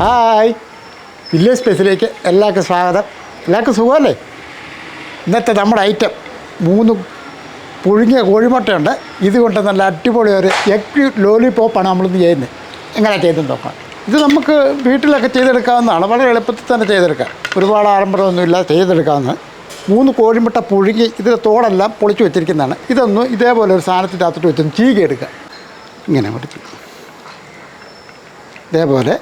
Hi. Village സ്പേസിലേക്ക് എല്ലാവർക്കും സ്വാഗതം. എല്ലാവർക്കും സുഖമല്ലേ? ഇന്നത്തെ നമ്മുടെ ഐറ്റം മൂന്ന് പുഴുങ്ങിയ കോഴിമുട്ടയുണ്ട്. ഇതുകൊണ്ട് നല്ല അടിപൊളി ഒരു എഗ് ലോലിപോപ്പാണ് നമ്മളിന്ന് ചെയ്യുന്നത്. എങ്ങനെ ചെയ്തെന്ന് നോക്കാം. ഇത് നമുക്ക് വീട്ടിലൊക്കെ ചെയ്തെടുക്കാവുന്നതാണ്. വളരെ എളുപ്പത്തിൽ തന്നെ ചെയ്തെടുക്കാം. ഒരുപാട് ആരംഭമൊന്നുമില്ല ചെയ്തെടുക്കാവുന്നത് മൂന്ന് കോഴിമുട്ട പുഴുങ്ങി ഇതിന്റെ തോടെല്ലാം പൊളിച്ചു വെച്ചിരിക്കുന്നതാണ്. ഇതൊന്നും ഇതേപോലെ ഒരു സാധനത്തിന്റെ അകത്തോട്ട് വെച്ചൊന്ന് ചീകി ഇങ്ങനെ ചീകുക. ഇതേപോലെ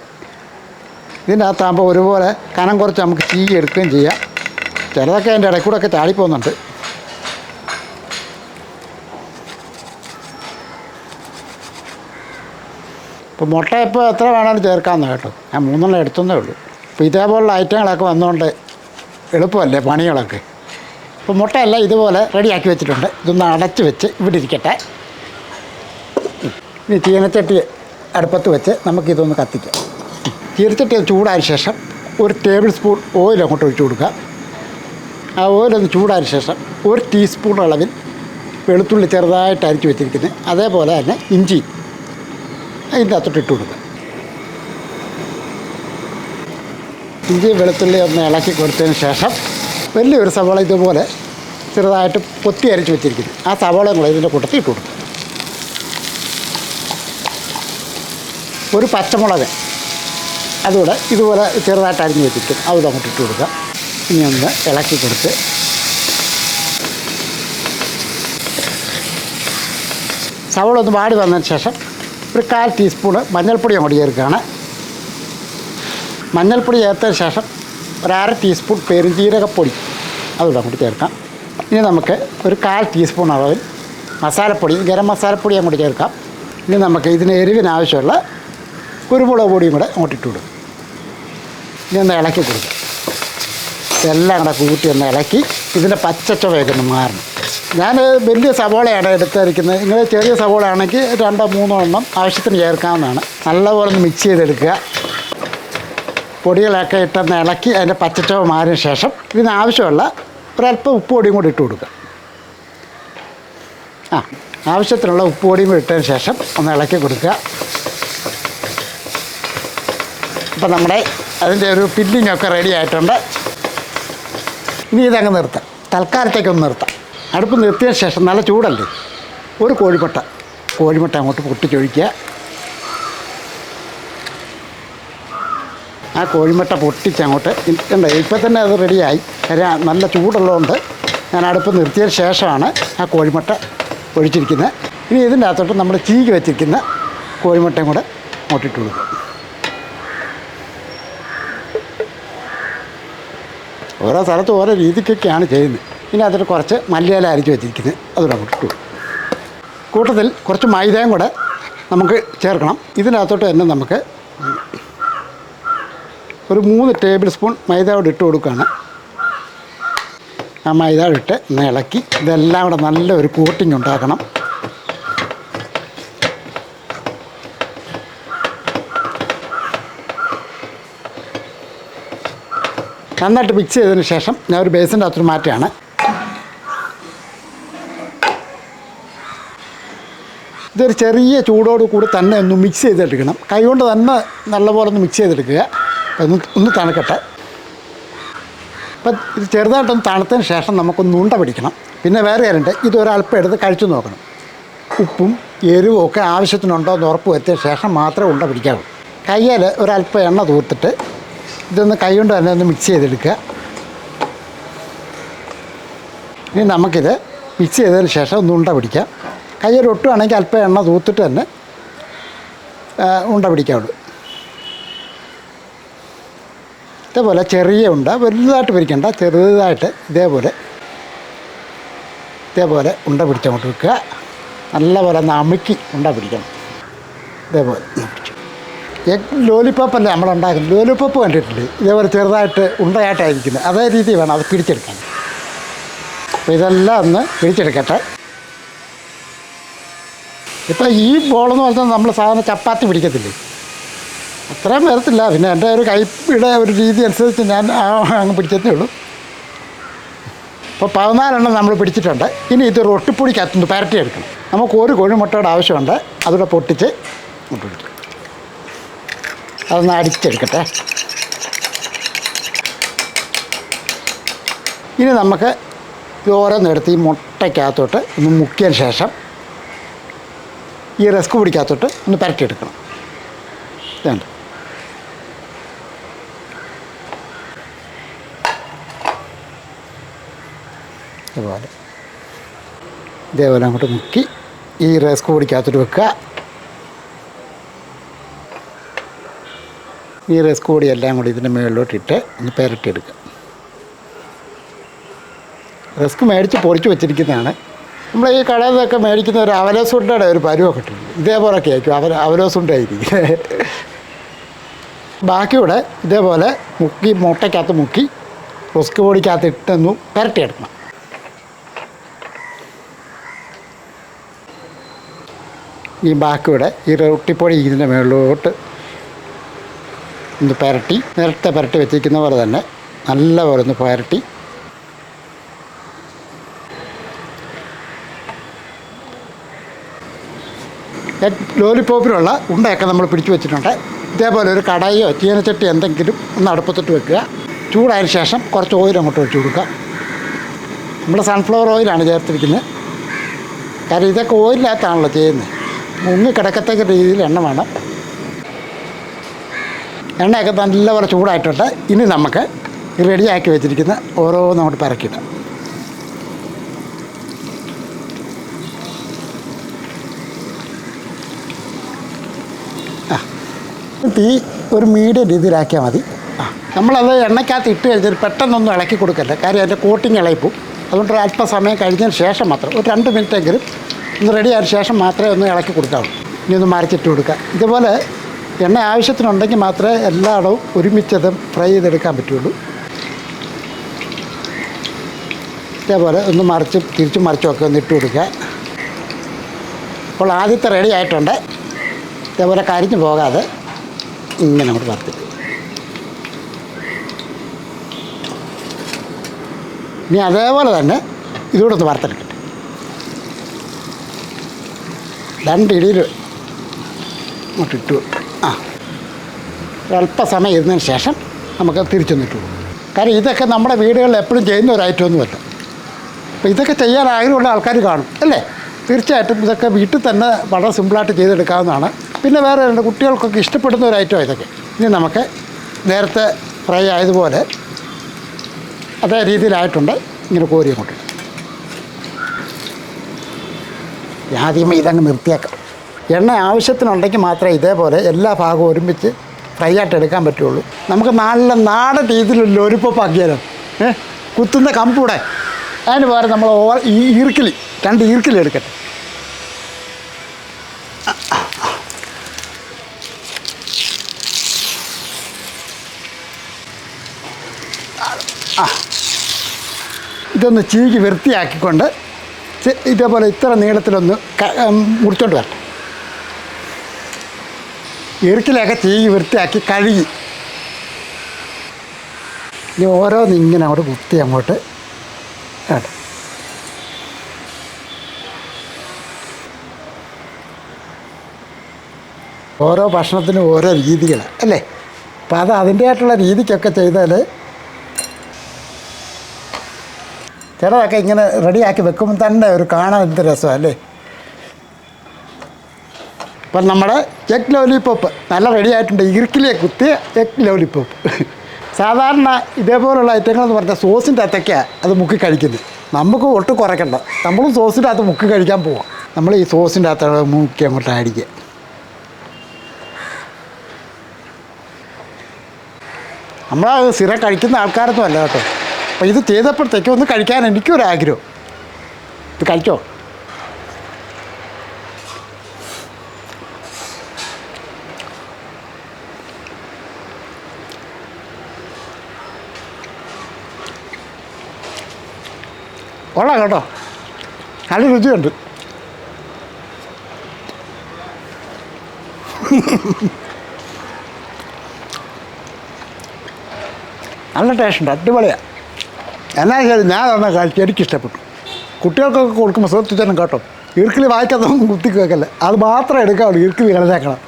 ഇതിന്റെ അകത്താകുമ്പോൾ ഒരുപോലെ കനം കുറച്ച് നമുക്ക് ചീ എടുക്കുകയും ചെയ്യാം. ചിലതൊക്കെ അതിന്റെ ഇടയ്ക്ക് കൂടെ ഒക്കെ ചാടിപ്പോകുന്നുണ്ട്. ഇപ്പോൾ മുട്ട ഇപ്പോൾ എത്ര വേണമെങ്കിലും ചേർക്കാമെന്ന് കേട്ടോ. ഞാൻ മൂന്നെണ്ണം എടുത്തതേ ഉള്ളൂ. അപ്പോൾ ഇതേപോലുള്ള ഐറ്റങ്ങളൊക്കെ വന്നുകൊണ്ട് എളുപ്പമല്ലേ പണികളൊക്കെ. ഇപ്പോൾ മുട്ടയെല്ലാം ഇതുപോലെ റെഡിയാക്കി വെച്ചിട്ടുണ്ട്. ഇതൊന്ന് അടച്ച് വെച്ച് ഇവിടെ ഇരിക്കട്ടെ. ഇനി ചീനച്ചട്ടി അടുപ്പത്ത് വെച്ച് നമുക്കിതൊന്ന് കത്തിക്കാം. ചീനച്ചട്ടി ചൂടായ ശേഷം ഒരു ടേബിൾ സ്പൂൺ ഓയിൽ അങ്ങോട്ട് ഒഴിച്ചു കൊടുക്കുക. ആ ഓയിലൊന്ന് ചൂടായ ശേഷം ഒരു ടീസ്പൂൺ അളവിൽ വെളുത്തുള്ളി ചെറുതായിട്ട് അരിച്ച് വെച്ചിരിക്കുന്നത്. അതേപോലെ തന്നെ ഇഞ്ചി അതിന്റെ അകത്തോട്ട് ഇട്ട് കൊടുക്കുക. ഇഞ്ചി വെളുത്തുള്ളി ഒന്ന് ഇളക്കി കൊടുത്തതിന് ശേഷം വലിയൊരു സവാള ഇതുപോലെ ചെറുതായിട്ട് പൊത്തി അരച്ച് വെച്ചിരിക്കുന്നു. ആ സവാളയും കൂടെ ഇതിന്റെ കൂട്ടത്തിൽ ഇട്ട് കൊടുക്കും ഒരു പച്ചമുളക് അതുകൂടെ ഇതുപോലെ ചെറുതായിട്ട് അരിഞ്ഞ് വെച്ചിരിക്കും അതുകൂടെ അങ്ങോട്ട് ഇട്ട് കൊടുക്കുക ഇനി ഒന്ന് ഇളക്കി കൊടുത്ത് സവള ഒന്ന് വാടി വന്നതിന് ശേഷം ഒരു കാൽ ടീസ്പൂണ് മഞ്ഞൾപ്പൊടി അങ്ങോട്ട് ചേർക്കുകയാണ്. മഞ്ഞൾപ്പൊടി ചേർത്തതിന് ശേഷം ഒരു അര ടീസ്പൂൺ പെരുംജീരകപ്പൊടി അതുകൂടെ അങ്ങോട്ട് ചേർക്കാം. ഇനി നമുക്ക് ഒരു കാൽ ടീസ്പൂൺ അളവിൽ മസാലപ്പൊടി ഗരം മസാലപ്പൊടി അങ്ങോട്ട് ചേർക്കാം. ഇനി നമുക്ക് ഇതിന് എരിവിനാവശ്യമുള്ള കുരുമുളക് പൊടിയും കൂടെ അങ്ങോട്ട് ഇട്ട് കൊടുക്കും. ഇനി ഒന്ന് ഇളക്കി കൊടുക്കും. എല്ലാം കൂടെ കൂട്ടി ഒന്ന് ഇളക്കി ഇതിന്റെ പച്ചച്ചുവയൊക്കെ ഒന്ന് മാറണം. ഞാൻ വലിയ സവോളയാണ് എടുത്തിരിക്കുന്നത്. നിങ്ങൾ ചെറിയ സവോള ആണെങ്കിൽ രണ്ടോ മൂന്നോ എണ്ണം ആവശ്യത്തിന് ചേർക്കാവുന്നതാണ്. നല്ലപോലെ ഒന്ന് മിക്സ് ചെയ്തെടുക്കുക. പൊടികളൊക്കെ ഇട്ടൊന്ന് ഇളക്കി അതിന്റെ പച്ചച്ചവ മാറിയ ശേഷം ഇതിന് ആവശ്യമുള്ള ഒരല്പം ഉപ്പ് പൊടിയും കൂടി ഇട്ട് കൊടുക്കുക. ആ ആവശ്യത്തിനുള്ള ഉപ്പ് പൊടിയും കൂടി ഇട്ടതിന് ശേഷം ഒന്ന് ഇളക്കി കൊടുക്കുക. അപ്പം നമ്മുടെ അതിന്റെ ഒരു ഫില്ലിംഗ് ഒക്കെ റെഡി ആയിട്ടുണ്ട്. ഇനി ഇതങ്ങ് നിർത്താം. തൽക്കാലത്തേക്കൊന്ന് നിർത്താം. അടുപ്പ് നിർത്തിയ ശേഷം നല്ല ചൂടല്ലേ? ഒരു കോഴിമുട്ട. കോഴിമുട്ട അങ്ങോട്ട് പൊട്ടിച്ചൊഴിക്കുക. ആ കോഴിമുട്ട പൊട്ടിച്ചങ്ങോട്ട് ഉണ്ട് ഇപ്പം തന്നെ അത് റെഡിയായി കാര്യം നല്ല ചൂടുള്ളതുകൊണ്ട് ഞാൻ അടുപ്പ് നിർത്തിയ ശേഷമാണ് ആ കോഴിമുട്ട ഒഴിച്ചിരിക്കുന്നത്. ഇനി ഇതിന്റെ അകത്തോട്ട് നമ്മൾ ചീകി വെച്ചിരിക്കുന്ന കോഴിമുട്ടയും കൂടെ അങ്ങോട്ടിട്ട് കൊടുക്കും. ഓരോ സ്ഥലത്ത് ഓരോ രീതിക്കൊക്കെയാണ് ചെയ്യുന്നത്. ഇനി അതിൽ കുറച്ച് മല്ലിയില അരിച്ച് വെച്ചിരിക്കുന്നത്. അതുകൂടെ അങ്ങോട്ട് ഇട്ടു. കൂട്ടത്തിൽ കുറച്ച് മൈദയും കൂടെ നമുക്ക് ചേർക്കണം. ഇതിനകത്തോട്ട് തന്നെ നമുക്ക് ഒരു മൂന്ന് ടേബിൾ സ്പൂൺ മൈദ കൂടെ ഇട്ട് കൊടുക്കുകയാണ്. ആ മൈദ ഇട്ട് ഇളക്കി. ഇതെല്ലാം കൂടെ നല്ലൊരു കോട്ടിങ് ഉണ്ടാക്കണം. നന്നായിട്ട് മിക്സ് ചെയ്തതിന് ശേഷം ഞാൻ ഒരു ബേസിന്റെ അകത്തൊരു മാറ്റുകയാണ് ഇതൊരു ചെറിയ ചൂടോട് കൂടി തന്നെ ഒന്ന് മിക്സ് ചെയ്തെടുക്കണം. കൈകൊണ്ട് തന്നെ നല്ലപോലെ ഒന്ന് മിക്സ് ചെയ്തെടുക്കുക. ഒന്ന് ഒന്ന് തണുക്കട്ടെ. അപ്പം ഇത് ചെറുതായിട്ടൊന്ന് തണുത്തതിന് ശേഷം നമുക്കൊന്ന് ഉണ്ട പിടിക്കണം. പിന്നെ വേറെ കാര്യമുണ്ട് ഇതൊരൽപ്പം എടുത്ത് കഴിച്ചു നോക്കണം. ഉപ്പും എരിവും ഒക്കെ ആവശ്യത്തിനുണ്ടോ എന്ന് ഉറപ്പ് വരുത്തിയ ശേഷം മാത്രമേ ഉണ്ട പിടിക്കാവൂ. കയ്യിൽ ഒരല്പം എണ്ണ തൂത്തിട്ട് ഇതൊന്ന് കൈകൊണ്ട് തന്നെ ഒന്ന് മിക്സ് ചെയ്തെടുക്കുക. ഇനി നമുക്കിത് മിക്സ് ചെയ്തതിന് ശേഷം ഒന്ന് ഉണ്ട പിടിക്കാം. കയ്യൊരു ഒട്ടുവാണെങ്കിൽ അല്പം എണ്ണ തൂത്തിട്ട് തന്നെ ഉണ്ട പിടിക്കാവുള്ളൂ. ഇതേപോലെ ചെറിയ ഉണ്ട വലുതായിട്ട് പിരിക്കണ്ട ചെറുതായിട്ട് ഇതേപോലെ ഇതേപോലെ ഉണ്ട പിടിച്ചങ്ങോട്ട് വെക്കുക. നല്ലപോലെ ഒന്ന് അമുക്കി ഉണ്ട പിടിക്കണം. ഇതേപോലെ പിടിച്ചു. എഗ് ലോലിപ്പോപ്പ് അല്ലേ നമ്മൾ ഉണ്ടാക്കുന്നത് ലോലിപ്പോപ്പ് കണ്ടിട്ടില്ലേ ഇതേപോലെ ചെറുതായിട്ട് ഉണ്ടയായിട്ടായിരിക്കുന്നത് അതേ രീതി വേണം അത് പിടിച്ചെടുക്കാൻ. അപ്പോൾ ഇതെല്ലാം ഒന്ന് പിടിച്ചെടുക്കട്ടെ. ഇപ്പം ഈ ബോളെന്ന് പറഞ്ഞാൽ നമ്മൾ സാധാരണ ചപ്പാത്തി പിടിക്കത്തില്ലേ? അത്രയും വരത്തില്ല. പിന്നെ എന്റെ ഒരു കൈപ്പിടെ ഒരു രീതി അനുസരിച്ച് ഞാൻ അങ്ങ് പിടിച്ചതേ ഉള്ളൂ. ഇപ്പോൾ പതിനാലെണ്ണം നമ്മൾ പിടിച്ചിട്ടുണ്ട്. ഇനി ഇത് റൊട്ടിപ്പൊടിക്കകത്തുനിന്ന് പരട്ടിയെടുക്കണം. നമുക്ക് ഒരു കോഴിമുട്ടയുടെ ആവശ്യമുണ്ട്. അതുകൂടെ പൊട്ടിച്ച് ഒഴിക്കും അതൊന്ന് അടിച്ചെടുക്കട്ടെ ഇനി നമുക്ക് ഓരോന്നെടുത്ത് ഈ മുട്ടയ്ക്കകത്തോട്ട് ഒന്ന് മുക്കിയതിന് ശേഷം ഈ റസ്ക് പിടിക്കാത്തോട്ട് ഒന്ന് പരട്ടിയെടുക്കണം. ഇതുണ്ട്. ഇതുപോലെ. ഇതേപോലെ അങ്ങോട്ട് മുക്കി ഈ റസ്ക് പിടിക്കാത്തോട്ട് വെക്കുക. ഈ റസ്ക് പൊടി എല്ലാം കൂടി ഇതിന്റെ മുകളിലോട്ടിട്ട് ഒന്ന് പെരട്ടിയെടുക്കുക റസ്ക് മേടിച്ച് പൊടിച്ച് വെച്ചിരിക്കുന്നതാണ്. നമ്മൾ ഈ കടയിൽ നിന്നൊക്കെ മേടിക്കുന്ന ഒരു അവലോസുണ്ടയുടെ ഒരു പരുവൊക്കെ ഇതേപോലെ ഇതേപോലൊക്കെ ആയിരിക്കും അവ അവലോസുണ്ടായിരിക്കും. ബാക്കിയൂടെ ഇതേപോലെ മുക്കി മുട്ടയ്ക്കകത്ത് മുക്കി റസ്ക് പൊടിക്കകത്ത് ഇട്ടൊന്നു പുരട്ടിയെടുക്കണം. ഈ ബാക്കിയുടെ ഈ റൊട്ടിപ്പൊടി ഇതിന്റെ മുകളിലോട്ട് ഒന്ന് പുരട്ടി നേരത്തെ പുരട്ടി വെച്ചിരിക്കുന്ന പോലെ തന്നെ നല്ലപോലെ ഒന്ന് പുരട്ടി. ലോലിപ്പോപ്പിലുള്ള ഉണ്ടയൊക്കെ നമ്മൾ പിടിച്ചു വെച്ചിട്ടുണ്ട്. ഇതേപോലെ ഒരു കടയോ ചീനച്ചട്ടി എന്തെങ്കിലും ഒന്ന് അടുപ്പത്തിട്ട് വെക്കുക. ചൂടായതിനു ശേഷം കുറച്ച് ഓയിൽ അങ്ങോട്ട് ഒഴിച്ചു കൊടുക്കുക. നമ്മൾ സൺഫ്ലവർ ഓയിലാണ് ചേർത്തിരിക്കുന്നത്. കാരണം ഇതൊക്കെ ഓയിലിനകത്താണല്ലോ ചെയ്യുന്നത്. മുങ്ങി കിടക്കത്തക്ക രീതിയിൽ എണ്ണ വേണം. എണ്ണയൊക്കെ നല്ലപോലെ ചൂടായിട്ടുണ്ട്. ഇനി നമുക്ക് റെഡിയാക്കി വെച്ചിരിക്കുന്ന ഓരോന്നും അങ്ങോട്ട് പിറക്കിയിടാം തീ ഒരു മീഡിയം രീതിയിലാക്കിയാൽ മതി. ആ. നമ്മളത് എണ്ണയ്ക്കകത്ത് ഇട്ട് കഴിഞ്ഞാൽ പെട്ടെന്നൊന്നും ഇളക്കി കൊടുക്കല്ല കാര്യം അതിന്റെ കോട്ടിങ് ഇളയിപ്പോ അതുകൊണ്ട് അല്പസമയം കഴിഞ്ഞതിന് ശേഷം മാത്രം ഒരു രണ്ട് മിനിറ്റെങ്കിലും ഒന്ന് റെഡി ആയതിനു ശേഷം മാത്രമേ ഒന്ന് ഇളക്കി കൊടുക്കാവൂ. ഇനി ഒന്ന് മറിച്ചിട്ട് കൊടുക്കുക ഇതുപോലെ എണ്ണ ആവശ്യത്തിനുണ്ടെങ്കിൽ മാത്രമേ എല്ലായിടവും ഒരുമിച്ചത് ഫ്രൈ ചെയ്തെടുക്കാൻ പറ്റുള്ളൂ. ഇതേപോലെ ഒന്ന് മറിച്ച് തിരിച്ചും മറിച്ചും ഒക്കെ ഒന്ന് ഇട്ട് കൊടുക്കുക. അപ്പോൾ ആദ്യത്തെ റെഡി ആയിട്ടുണ്ട്. ഇതേപോലെ കരിഞ്ഞു പോകാതെ ഇങ്ങനെ അങ്ങോട്ട് വറുത്ത് ഇനി അതേപോലെ തന്നെ ഇതുകൂടെ ഒന്ന് വറുത്തെടുക്കട്ടെ രണ്ടിടിയിൽ അങ്ങോട്ട് ഇട്ട് ഒരല്പസമയം ഇരുന്നതിന് ശേഷം നമുക്ക് തിരിച്ചൊന്നിട്ട് പോകും. കാരണം ഇതൊക്കെ നമ്മുടെ വീടുകളിൽ എപ്പോഴും ചെയ്യുന്ന ഒരു ഐറ്റമൊന്നുമല്ല അപ്പോൾ ഇതൊക്കെ ചെയ്യാൻ ആഗ്രഹമുള്ള ആൾക്കാർ കാണും അല്ലേ? തീർച്ചയായിട്ടും ഇതൊക്കെ വീട്ടിൽ തന്നെ വളരെ സിമ്പിളായിട്ട് ചെയ്തെടുക്കാവുന്നതാണ്. പിന്നെ വേറെ രണ്ട് കുട്ടികൾക്കൊക്കെ ഇഷ്ടപ്പെടുന്ന ഒരു ഐറ്റം ഇതൊക്കെ. ഇനി നമുക്ക് നേരത്തെ ഫ്രൈ ആയതുപോലെ അതേ രീതിയിലായിട്ടുണ്ട്. ഇങ്ങനെ കോരി അങ്ങോട്ട്. ആദ്യമേ ഇതങ്ങ് നിർത്തിയേക്കാം. എണ്ണ ആവശ്യത്തിനുണ്ടെങ്കിൽ മാത്രമേ ഇതേപോലെ എല്ലാ ഭാഗവും ഒരുമിച്ച് ഫ്രൈ ആയിട്ട് എടുക്കാൻ പറ്റുള്ളൂ. നമുക്ക് നല്ല നാടൻ രീതിയിലുള്ള ഒരുപ്പാക്കിയാലോ ഏ? കുത്തുന്ന കമ്പൂടെ അതിന് പകരം നമ്മൾ ഓ- ഈ ഈർക്കിലി രണ്ട് ഈർക്കിലി എടുക്കട്ടെ. ആ ഇതൊന്ന് ചീകി വൃത്തിയാക്കിക്കൊണ്ട് ഇതേപോലെ ഇത്ര നീളത്തിലൊന്ന് മുറിച്ചോണ്ട് വരട്ടെ. ഇറുക്കിലൊക്കെ തീ വൃത്തിയാക്കി കഴുകി. ഇനി ഓരോന്ന് ഇങ്ങനെ അങ്ങോട്ട് കുത്തി അങ്ങോട്ട് ഓരോ ഭക്ഷണത്തിനും ഓരോ രീതികളാണ് അല്ലേ? അപ്പം അത് അതിന്റെതായിട്ടുള്ള രീതിക്കൊക്കെ ചെയ്താൽ ചിലതൊക്കെ ഇങ്ങനെ റെഡിയാക്കി വെക്കുമ്പോൾ തന്നെ ഒരു കാണാൻ എന്ത് രസമാണ് അല്ലേ? അപ്പം നമ്മുടെ എഗ് ലോലിപ്പോപ്പ് നല്ല റെഡി ആയിട്ടുണ്ട്. ഇറുക്കിലെ കുത്തിയ എഗ് ലോലിപ്പോപ്പ് സാധാരണ ഇതേപോലുള്ള ഐറ്റങ്ങൾ എന്ന് പറഞ്ഞാൽ സോസിന്റെ അകത്തൊക്കെയാണ് അത് മുക്കി കഴിക്കുന്നത്. നമുക്ക് ഒട്ടും കുറയ്ക്കണ്ട. നമ്മളും സോസിന്റെ അകത്ത് മുക്കി കഴിക്കാൻ പോവാം. നമ്മൾ ഈ സോസിന്റെ അകത്ത് മുക്കി അങ്ങോട്ട് അടിക്കുക നമ്മൾ സിറ കഴിക്കുന്ന ആൾക്കാരൊന്നും അല്ല കേട്ടോ. അപ്പോൾ ഇത് ചെയ്തപ്പോഴത്തേക്കും ഒന്ന് കഴിക്കാൻ എനിക്കൊരാഗ്രഹം. ഇത് കഴിച്ചോ? കൊള്ളാം കേട്ടോ. നല്ല രുചിയുണ്ട്. നല്ല ടേസ്റ്റ് ഉണ്ട് അടിപൊളിയാണ് എന്നാ ശരി ഞാൻ തന്നെ കഴിച്ചു എനിക്കിഷ്ടപ്പെട്ടു. കുട്ടികൾക്കൊക്കെ കൊടുക്കുമ്പോൾ ശ്രദ്ധിച്ചാലും കേട്ടോ. ഈർക്കിലി വായിക്കാത്തൊന്നും കുത്തി വെക്കല്ലേ അത് മാത്രം എടുക്കാവുള്ളൂ ഈർക്കിലി കളഞ്ഞേക്കണം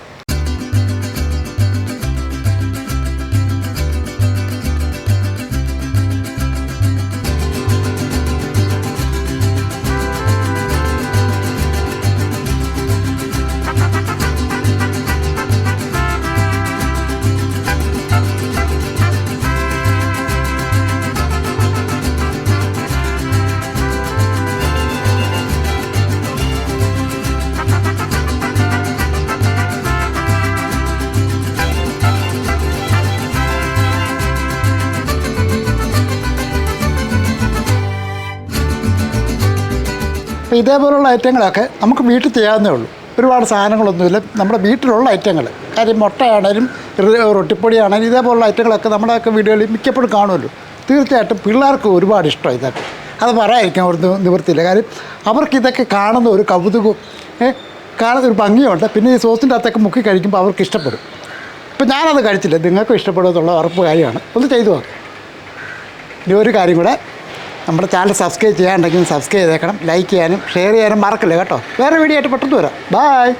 അപ്പോൾ ഇതേപോലുള്ള ഐറ്റങ്ങളൊക്കെ നമുക്ക് വീട്ടിൽ ചെയ്യാവുന്നേ ഉള്ളൂ. ഒരുപാട് സാധനങ്ങളൊന്നുമില്ല. നമ്മുടെ വീട്ടിലുള്ള ഐറ്റങ്ങൾ. കാര്യം മുട്ടയാണേലും റൊട്ടിപ്പൊടിയാണേലും ഇതേപോലുള്ള ഐറ്റങ്ങളൊക്കെ നമ്മുടെയൊക്കെ വീടുകളിൽ മിക്കപ്പോഴും കാണുമല്ലോ. തീർച്ചയായിട്ടും പിള്ളേർക്ക് ഒരുപാട് ഇഷ്ടം ഇതൊക്കെ. അത് പറയാതിരിക്കാൻ ഒരു നിവൃത്തിയില്ല. കാര്യം അവർക്ക് ഇതൊക്കെ കാണുന്ന ഒരു കൗതുകവും കാണുന്ന ഒരു ഭംഗിയുണ്ട്. പിന്നെ ഈ സോസിന്റെ അകത്തൊക്കെ മുക്കി കഴിക്കുമ്പോൾ അവർക്ക് ഇഷ്ടപ്പെടും. ഇപ്പം ഞാനത് കഴിച്ചില്ല. നിങ്ങൾക്കും ഇഷ്ടപ്പെടുമെന്നുള്ള ഉറപ്പ് കാര്യമാണ്. ഒന്ന് ചെയ്തു നോക്കാം. ഇനി ഒരു കാര്യം കൂടെ നമ്മുടെ ചാനൽ സബ്സ്ക്രൈബ് ചെയ്യാണ്ടെങ്കിൽ സബ്സ്ക്രൈബ് ചെയ്തേക്കണം ലൈക്ക് ചെയ്യാനും ഷെയർ ചെയ്യാനും മറക്കല്ലേ കേട്ടോ? വേറെ വീഡിയോ ആയിട്ട് പെട്ടെന്ന് വരാം. ബായ്